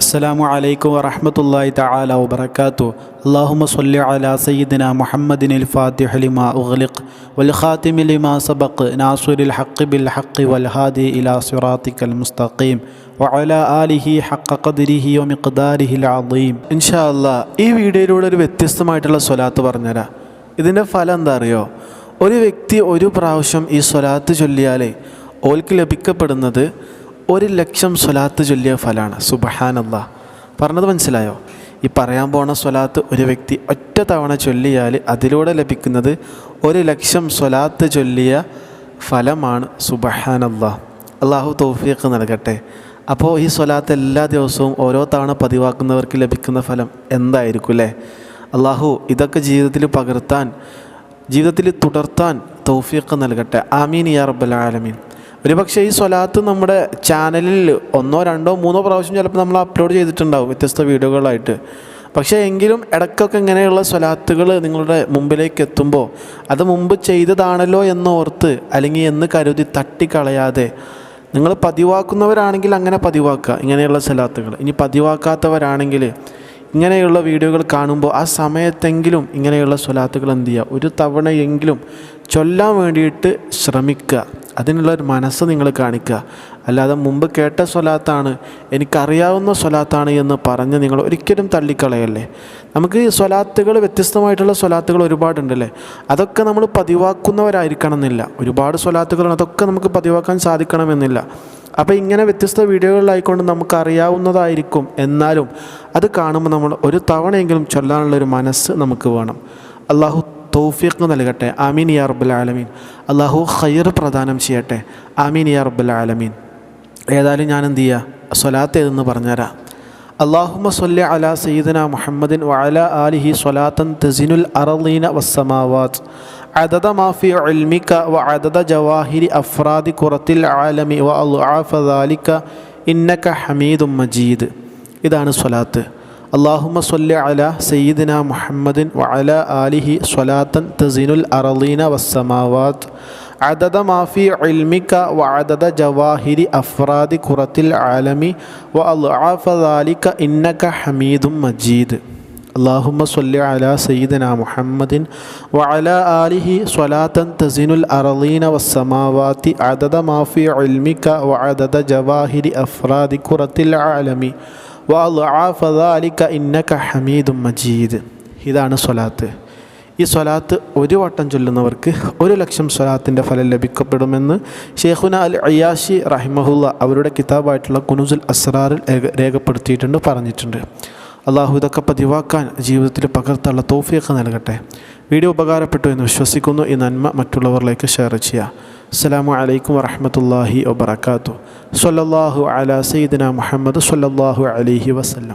അസ്സലാമു അലൈക്കും വറഹമത്തല്ലാഹി തആല വബറകാതു അല്ലാഹുമ്മ സ്വല്ലി അലാ സയ്യിദിന മുഹമ്മദിനിൽ ഫാത്തിഹ ലിമാ ഉഗ്ലിഖ് വൽ ഖാതിമി ലിമാ സബഖ് നാസിറുൽ ഹഖ് ബിൽ ഹഖ് വൽ ഹാദി ഇലാ സിറാത്തിക്കൽ മുസ്തഖീം വഅല ആലിഹി ഹഖ ഖദ്രിഹി വമിഖ്ദാരിഹിൽ അളീം ഇൻഷാ അല്ലാ ഈ വീഡിയോയിലൂടെ ഒരു വ്യത്യസ്തമായിട്ടുള്ള സ്വലാത്ത് പറഞ്ഞുതരാം. ഇതിന്റെ ഫലം എന്താ അറിയോ? ഒരു വ്യക്തി ഒരു പ്രാവശ്യം ഈ സ്വലാത്ത് ചൊല്ലിയാൽ ഓൽക്ക് ലഭിക്കപ്പെടുന്നത് ഒരു ലക്ഷം സ്വലാത്ത് ചൊല്ലിയ ഫലമാണ് സുബഹാനല്ല പറഞ്ഞത് മനസ്സിലായോ? ഈ പറയാൻ പോണ സ്വലാത്ത് ഒരു വ്യക്തി ഒറ്റ തവണ ചൊല്ലിയാൽ അതിലൂടെ ലഭിക്കുന്നത് ഒരു ലക്ഷം സ്വലാത്ത് ചൊല്ലിയ ഫലമാണ് സുബഹാനല്ല അള്ളാഹു തൗഫീഖ് നൽകട്ടെ. അപ്പോൾ ഈ സ്വലാത്ത് എല്ലാ ദിവസവും ഓരോ തവണ പതിവാക്കുന്നവർക്ക് ലഭിക്കുന്ന ഫലം എന്തായിരിക്കും അല്ലേ അള്ളാഹു ഇതൊക്കെ ജീവിതത്തിൽ പകർത്താൻ ജീവിതത്തിൽ തുടർത്താൻ തൗഫീഖ് നൽകട്ടെ. ആമീൻ യാ റബ്ബൽ ആലമീൻ. ഒരുപക്ഷെ ഈ സ്വലാത്ത് നമ്മുടെ ചാനലിൽ ഒന്നോ രണ്ടോ മൂന്നോ പ്രാവശ്യം ചിലപ്പോൾ നമ്മൾ അപ്ലോഡ് ചെയ്തിട്ടുണ്ടാവും വ്യത്യസ്ത വീഡിയോകളായിട്ട്. പക്ഷേ എങ്കിലും ഇടയ്ക്കൊക്കെ ഇങ്ങനെയുള്ള സ്വലാത്തുകൾ നിങ്ങളുടെ മുമ്പിലേക്ക് എത്തുമ്പോൾ അത് മുമ്പ് ചെയ്തതാണല്ലോ എന്നോർത്ത് അല്ലെങ്കിൽ എന്ന് കരുതി തട്ടിക്കളയാതെ നിങ്ങൾ പതിവാക്കുന്നവരാണെങ്കിൽ അങ്ങനെ പതിവാക്കുക ഇങ്ങനെയുള്ള സ്വലാത്തുകൾ. ഇനി പതിവാക്കാത്തവരാണെങ്കിൽ ഇങ്ങനെയുള്ള വീഡിയോകൾ കാണുമ്പോൾ ആ സമയത്തെങ്കിലും ഇങ്ങനെയുള്ള സ്വലാത്തുകൾ എന്ത് ചെയ്യുക? ഒരു തവണയെങ്കിലും ചൊല്ലാൻ വേണ്ടിയിട്ട് ശ്രമിക്കുക. അതിനുള്ള ഒരു മനസ്സ് നിങ്ങൾ കാണിക്കുക. അല്ലാതെ മുമ്പ് കേട്ട സ്വലാത്താണ് എനിക്കറിയാവുന്ന സ്വലാത്താണ് എന്ന് പറഞ്ഞ് നിങ്ങൾ ഒരിക്കലും തള്ളിക്കളയല്ലേ? നമുക്ക് ഈ സ്വലാത്തുകൾ വ്യത്യസ്തമായിട്ടുള്ള സ്വലാത്തുകൾ ഒരുപാടുണ്ടല്ലേ? അതൊക്കെ നമ്മൾ പതിവാക്കുന്നവരായിരിക്കണം എന്നില്ല ഒരുപാട് സ്വലാത്തുകളാണ് അതൊക്കെ നമുക്ക് പതിവാക്കാൻ സാധിക്കണമെന്നില്ല. അപ്പോൾ ഇങ്ങനെ വ്യത്യസ്ത വീഡിയോകളിലായിക്കൊണ്ട് നമുക്കറിയാവുന്നതായിരിക്കും. എന്നാലും അത് കാണുമ്പോൾ നമ്മൾ ഒരു തവണയെങ്കിലും ചൊല്ലാനുള്ള ഒരു മനസ്സ് നമുക്ക് വേണം. അള്ളാഹു തൗഫീഖ് നൽകട്ടെ. ആമീൻ യാ റബ്ബുൽ ആലമീൻ. അള്ളാഹു ഖൈർ പ്രദാനം ചെയ്യട്ടെ. ആമീൻ യാ റബ്ബുൽ ആലമീൻ. ഏതായാലും ഞാൻ എന്ത് ചെയ്യുക സ്വലാത്ത് ഏതെന്ന് പറഞ്ഞുതരാം. اللهم صل على سيدنا محمد وعلى آله صلاة تزين الأرضين والسماوات. عدد ما في علمك وعدد جواهر أفراد كرة العالم وأضعاف ذلك إنك حميد مجيد. إذا صلاة اللهم صل على سيدنا محمد وعلى آله صلاة تزين الأرضين والسماوات. عدد ما في علمك وعدد جواهر أفراد كرة العالم وأضعاف ذلك إنك حميد مجيد اللهم صل على سيدنا محمد وعلى آله صلاة تزن الأرضين والسماوات عدد ما في علمك وعدد جواهر أفراد كرة العالم وأضعاف ذلك إنك حميد مجيد ഇതാണ് സ്വലാത്ത് ഈ സ്വലാത്ത് ഒരു വട്ടം ചൊല്ലുന്നവർക്ക് ഒരു ലക്ഷം സ്വലാത്തിന്റെ ഫലം ലഭിക്കപ്പെടുമെന്ന് ഷെയ്ഖുന അൽ അയ്യാഷി റഹിമഹുല്ല അവരുടെ കിതാബായിട്ടുള്ള കുനുസുൽ അസ്രാറിൽ രേഖപ്പെടുത്തിയിട്ടുണ്ട് പറഞ്ഞിട്ടുണ്ട്. അള്ളാഹു ഇതൊക്കെ പതിവാക്കാൻ ജീവിതത്തിൽ പകർത്തുള്ള തോഫിയൊക്കെ നൽകട്ടെ. വീഡിയോ ഉപകാരപ്പെട്ടു എന്ന് വിശ്വസിക്കുന്നു. ഈ നന്മ മറ്റുള്ളവരിലേക്ക് ഷെയർ ചെയ്യുക അസ്സലാമു അലൈക്കും വറഹമത്തല്ലാഹി വബർക്കാത്തു സല്ലല്ലാഹു അല സയ്യിദിന മുഹമ്മദ് സല്ലല്ലാഹു അലഹി വസല്ലം.